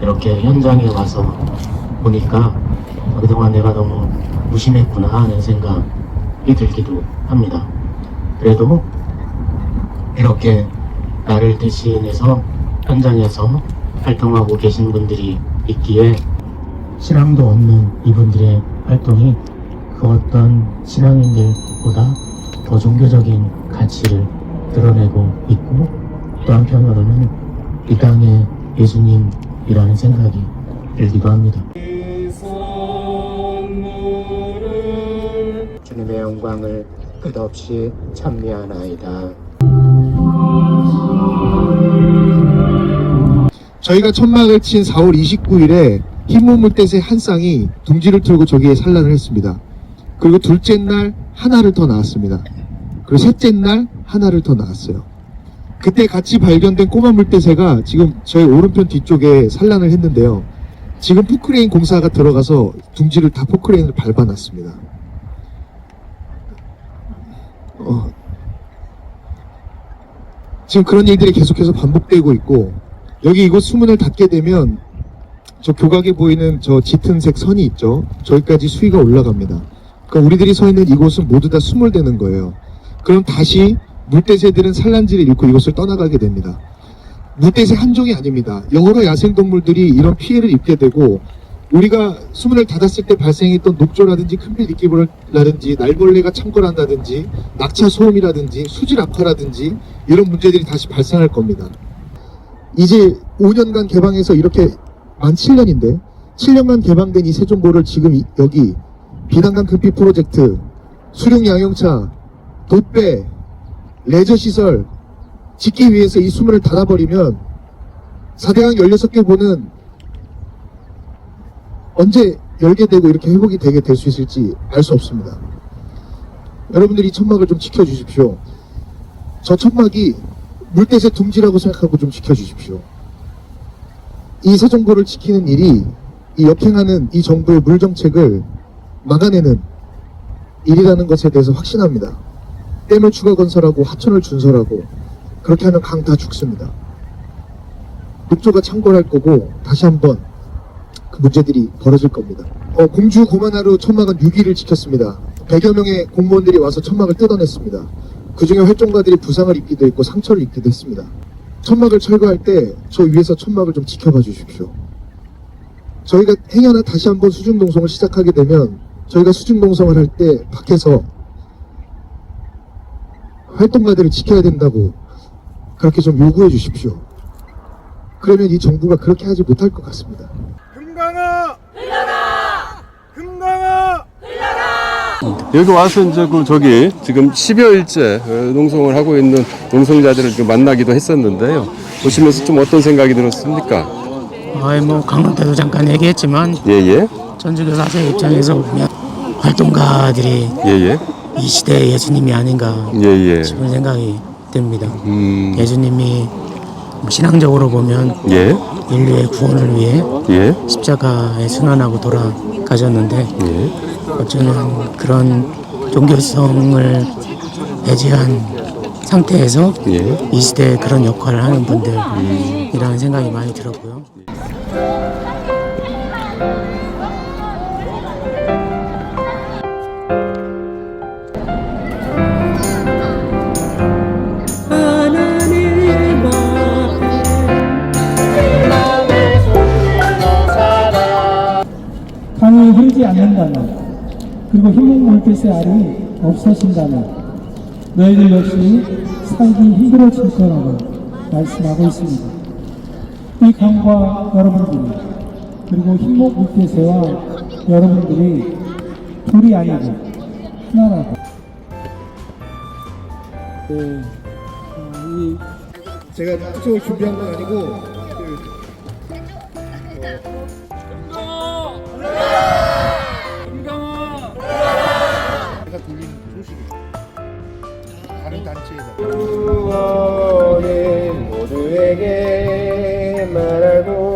이렇게 현장에 와서 보니까 그동안 내가 너무 무심했구나 하는 생각이 들기도 합니다. 그래도 이렇게 나를 대신해서 현장에서 활동하고 계신 분들이 있기에 신앙도 없는 이분들의 활동이 그 어떤 신앙인들보다 더 종교적인 가치를 드러내고 있고 또 한편으로는 이 땅의 예수님이라는 생각이 들기도 합니다. 주님의 영광을 끝없이 찬미하나이다. 저희가 천막을 친 4월 29일에 흰몸 물대새 한 쌍이 둥지를 틀고 저기에 산란을 했습니다. 그리고 둘째 날 하나를 더 낳았습니다. 그리고 셋째 날 하나를 더 낳았어요. 그때 같이 발견된 꼬마 물대새가 지금 저희 오른편 뒤쪽에 산란을 했는데요. 지금 포크레인 공사가 들어가서 둥지를 다 포크레인을 밟아놨습니다. 어, 지금 그런 일들이 계속해서 반복되고 있고 여기 이곳 수문을 닫게 되면 저 교각에 보이는 저 짙은색 선이 있죠. 저기까지 수위가 올라갑니다. 그러니까 우리들이 서 있는 이곳은 모두 다 수몰되는 거예요. 그럼 다시 물대새들은 산란지를 잃고 이곳을 떠나가게 됩니다. 물대새 한 종이 아닙니다. 여러 야생동물들이 이런 피해를 입게 되고 우리가 수문을 닫았을 때 발생했던 녹조라든지 큰빌 니끼볼라든지 날벌레가 창궐한다든지 낙차 소음이라든지 수질 악화라든지 이런 문제들이 다시 발생할 겁니다. 이제 5년간 개방해서 이렇게 만 7년인데 7년간 개방된 이 세종보를 지금 이- 여기 비단강 급비 프로젝트 수륙 양용차 돛배 레저 시설 짓기 위해서 이 수문을 닫아버리면 4대강 16개 보는 언제 열게 되고 이렇게 회복이 되게 될 수 있을지 알 수 없습니다. 여러분들이 이 천막을 좀 지켜주십시오. 저 천막이 물대새 둥지라고 생각하고 좀 지켜주십시오. 이 세정보를 지키는 일이 이 역행하는 이 정부의 물 정책을 막아내는 일이라는 것에 대해서 확신합니다. 댐을 추가 건설하고 하천을 준설하고 그렇게 하면 강 다 죽습니다. 녹조가 창궐할 거고 다시 한번 그 문제들이 벌어질 겁니다. 어, 공주 고만하루 천막은 6일을 지켰습니다. 100여 명의 공무원들이 와서 천막을 뜯어냈습니다. 그 중에 활동가들이 부상을 입기도 했고 상처를 입기도 했습니다. 천막을 철거할 때 저 위에서 천막을 좀 지켜봐 주십시오. 저희가 행여나 다시 한번 수중동성을 시작하게 되면 저희가 수중동성을 할 때 밖에서 활동가들을 지켜야 된다고 그렇게 좀 요구해 주십시오. 그러면 이 정부가 그렇게 하지 못할 것 같습니다. 금강아! 흘러라! 금강아! 여기 와서 이제 그 저기 지금 10여일째 어, 농성을 하고 있는 농성자들을 좀 만나기도 했었는데요. 보시면서 좀 어떤 생각이 들었습니까? 아이 뭐 강원 때도 잠깐 얘기했지만 예예 전주교사제 입장에서 보면 활동가들이 예예 이 시대의 예수님이 아닌가 예 예 싶은 생각이 듭니다. 음, 예수님이 신앙적으로 보면 예, 인류의 구원을 위해 예, 십자가에 순환하고 돌아가셨는데 예. 어쩌면 그런 종교성을 배제한 상태에서 예. 이 시대에 그런 역할을 하는 분들이라는 생각이 많이 들었고요. 강이 흐르지 않는다면 그리고 힘은 물빛의 알이 없어진다면 너희들 역시 살기 힘들어질 거라고 말씀하고 있습니다. 이 강과 여러분들이 그리고 흰목 물빛새와 여러분들이 둘이 아니고 하나라고 네, 제가 특종을 준비한 건 아니고 들리는 그 소식이 다른 네. 단체에다 구원을 모두에게 말하고